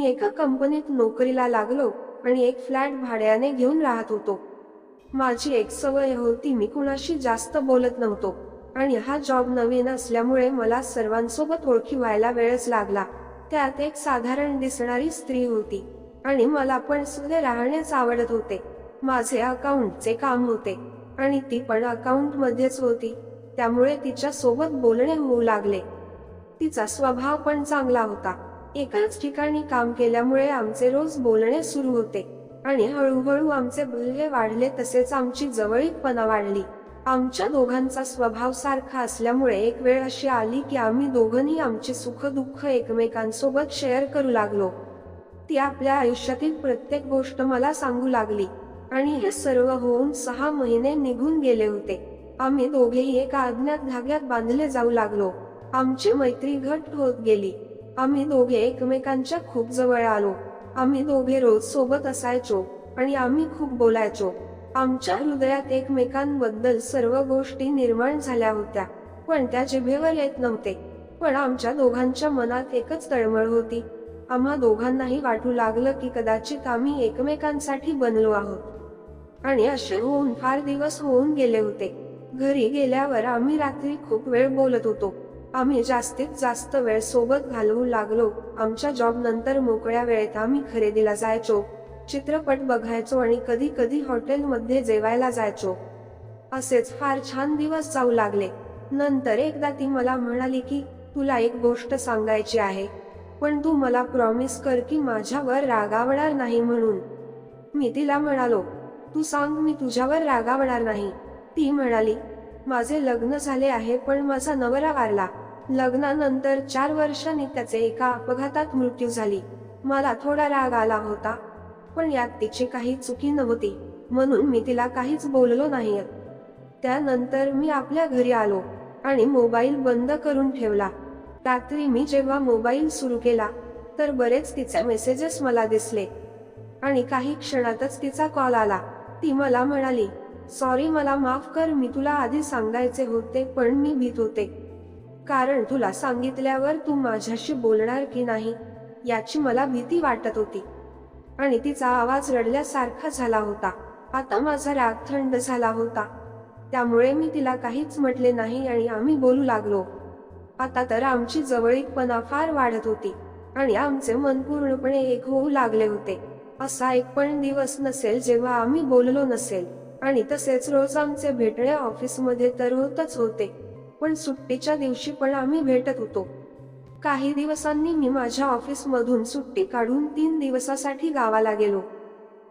मी एका कंपनीत नोकरीला लागलो आणि एक फ्लॅट भाड्याने घेऊन राहत होतो. माझी एक सवय होती मी कुणाशी जास्त बोलत नव्हतो आणि हा जॉब नवीन असल्यामुळे मला सर्वांसोबत ओळखी व्हायला वेळच लागला. त्यात एक साधारण दिसणारी स्त्री होती आणि मला पण सुद्धा राहण्यास आवडत होते. माझे अकाउंटचे काम होते आणि ती पण अकाउंट मध्येच होती त्यामुळे तिच्या सोबत बोलणे होऊ लागले. तिचा स्वभाव पण चांगला होता. एकाच ठिकाणी काम केल्यामुळे आमचे रोज बोलणे सुरू होते आणि हळूहळू आमचे बोलणे वाढले तसेच आमची जवळीकपणा वाढली. आमच्या दोघांचा स्वभाव सारखा असल्यामुळे एक वेळ अशी आली की आम्ही दोघांनी आमचे सुख दुःख एकमेकांसोबत शेअर करू लागलो. ती आपल्या आयुष्यातील प्रत्येक गोष्ट मला सांगू लागली आणि हे सर्व होऊन सहा महिने निघून गेले होते. आम्ही दोघेही एका अज्ञात धाग्यात बांधले जाऊ लागलो. आमची मैत्री घट होत गेली. आम्ही दोघे एकमेकांच्या खूप जवळ आलो. आम्ही दोघे रोज सोबत असायचो आणि आम्ही खूप बोलायचो. आमच्या हृदयात एकमेकांबद्दल सर्व गोष्टी निर्माण झाल्या होत्या पण त्या जिभेवर येत नव्हते. पण आमच्या दोघांच्या मनात एकच तळमळ होती. आम्हा दोघांनाही वाटू लागलं की कदाचित आम्ही एकमेकांसाठी बनलो आहोत. आणि असे होऊन फार दिवस होऊन गेले होते. घरी गेल्यावर आम्ही रात्री खूप वेळ बोलत होतो. आम्ही जास्तीत जास्त वेळ सोबत घालवू लागलो. आमच्या जॉब नंतर मोकळ्या वेळेत आम्ही खरेदीला जायचो. चित्रपट बघायचो आणि कधी कधी हॉटेलमध्ये जेवायला जायचो. असेच फार छान दिवस जाऊ लागले. नंतर एकदा ती मला म्हणाली की तुला एक गोष्ट सांगायची आहे. पण तू मला प्रॉमिस कर की माझ्यावर रागावणार नाही म्हणून. मी तिला म्हणालो तू सांग मी तुझ्यावर रागावणार नाही. ती म्हणाली माझे लग्न झाले आहे पण माझा नवरा वारला. लग्नानंतर चार वर्षांनी त्याचे एका अपघातात मृत्यू झाली. मला थोडा राग आला होता पण यात तिची काही चुकी नव्हती म्हणून मी तिला काहीच बोललो नाही. त्यानंतर मी आपल्या घरी आलो आणि मोबाईल बंद करून ठेवला. रात्री मी जेव्हा मोबाईल सुरू केला तर बरेच तिचे मेसेजेस मला दिसले. आणि काही क्षणातच तिचा कॉल आला. ती मला म्हणाली सॉरी मला माफ कर मी तुला आधी सांगायचे होते पण मी भीत होते. कारण तुला सांगितल्यावर तू माझ्याशी बोलणार की नाही याची मला भीती वाटत होती. आणि तिचा आवाज रडल्यासारखा झाला होता. आता माझा राग थंड झाला होता. त्यामुळे मी तिला काहीच म्हटले नाही आणि आम्ही बोलू लागलो. आता तर आमची जवळीकपणा फार वाढत होती आणि आमचे मन पूर्णपणे एक होऊ लागले होते. असा एक पण दिवस नसेल जेव्हा आम्ही बोललो नसेल. आणि तसेच रोज आमचे भेटणे ऑफिसमध्ये तर होतच होते. पण सुट्टीच्या दिवशी पण आम्ही भेटत होतो. काही दिवसांनी मी माझ्या ऑफिसमधून सुट्टी काढून तीन दिवसासाठी गावाला गेलो.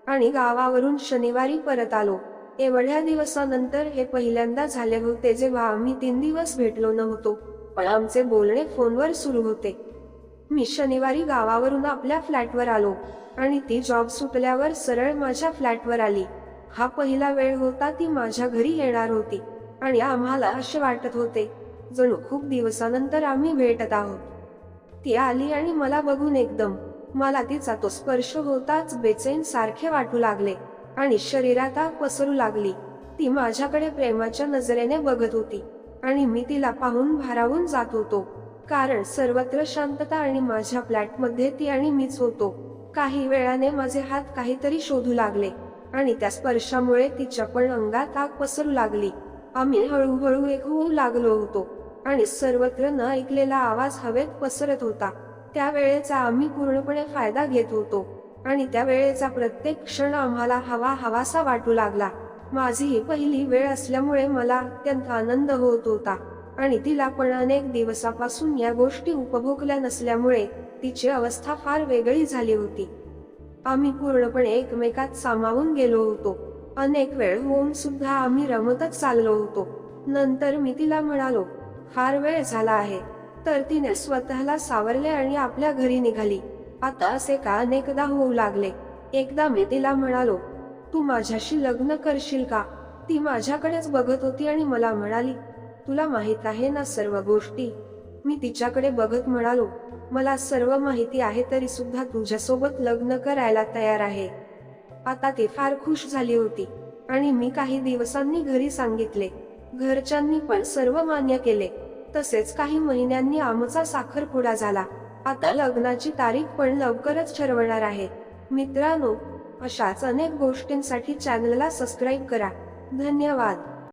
आणि गावावरून शनिवारी परत आलो. एवढ्या दिवसानंतर हे पहिल्यांदा झाले होते जेव्हा आम्ही तीन दिवस भेटलो नव्हतो पण आमचे बोलणे फोनवर सुरू होते. मी शनिवारी गावावरून आपल्या फ्लॅटवर आलो आणि ती जॉब सुटल्यावर सरळ माझ्या फ्लॅटवर आली. हा पहिला वेळ होता ती माझ्या घरी येणार होती. आणि आम्हाला असे वाटत होते जणू खूप दिवसानंतर आम्ही भेटत आहोत. ती आली आणि मला बघून एकदम मला तिचा तो स्पर्श होताच बेचैन सारखे वाटू लागले आणि शरीरात आग पसरू लागली. ती माझ्याकडे प्रेमाच्या नजरेने बघत होती आणि मी तिला पाहून भारावून जात होतो. कारण सर्वत्र शांतता आणि माझ्या फ्लॅटमध्ये ती आणि मीच होतो. काही वेळाने माझे हात काहीतरी शोधू लागले आणि त्या स्पर्शामुळे तिच्या पण अंगात आग पसरू लागली. आम्ही हळूहळू एक होऊ लागलो होतो आणि सर्वत्र न ऐकलेला आवाज हवेत पसरत होता. त्या वेळेचा आम्ही पूर्णपणे फायदा घेत होतो आणि त्या वेळेचा प्रत्येक क्षण आम्हाला हवा हवासा वाटू लागला. माझी ही पहिली वेळ असल्यामुळे मला अत्यंत आनंद होत होता आणि तिला पण अनेक दिवसापासून या गोष्टी उपभोगल्या नसल्यामुळे तिची अवस्था फार वेगळी झाली होती. आम्ही पूर्णपणे एकमेकात सामावून गेलो होतो. अनेक वेळ होऊन सुद्धा आम्ही रमतच चाललो होतो. नंतर मी तिला म्हणालो फार वेळ झाला आहे. तर तिने स्वतःला सावरले आणि आपल्या घरी निघाली. आता असे का अनेकदा होऊ लागले. एकदा मी तिला म्हणालो तू माझ्याशी लग्न करशील का? ती माझ्याकडेच बघत होती आणि मला म्हणाली तुला माहीत आहे ना सर्व गोष्टी? मी तिच्याकडे बघत म्हणालो मला सर्व माहिती आहे तरी सुद्धा तुझ्यासोबत लग्न करायला तयार आहे. आता ती फार खुश झाली होती. आणि मी काही दिवसांनी घरी सांगितले. घरच्यांनी पण सर्व मान्य केले. तसेच काही महिन्यांनी आमचा साखरपुडा झाला. आता लग्नाची तारीख पण लवकरच ठरवणार आहे. मित्रांनो अशाच अनेक गोष्टींसाठी चॅनलला सबस्क्राईब करा. धन्यवाद.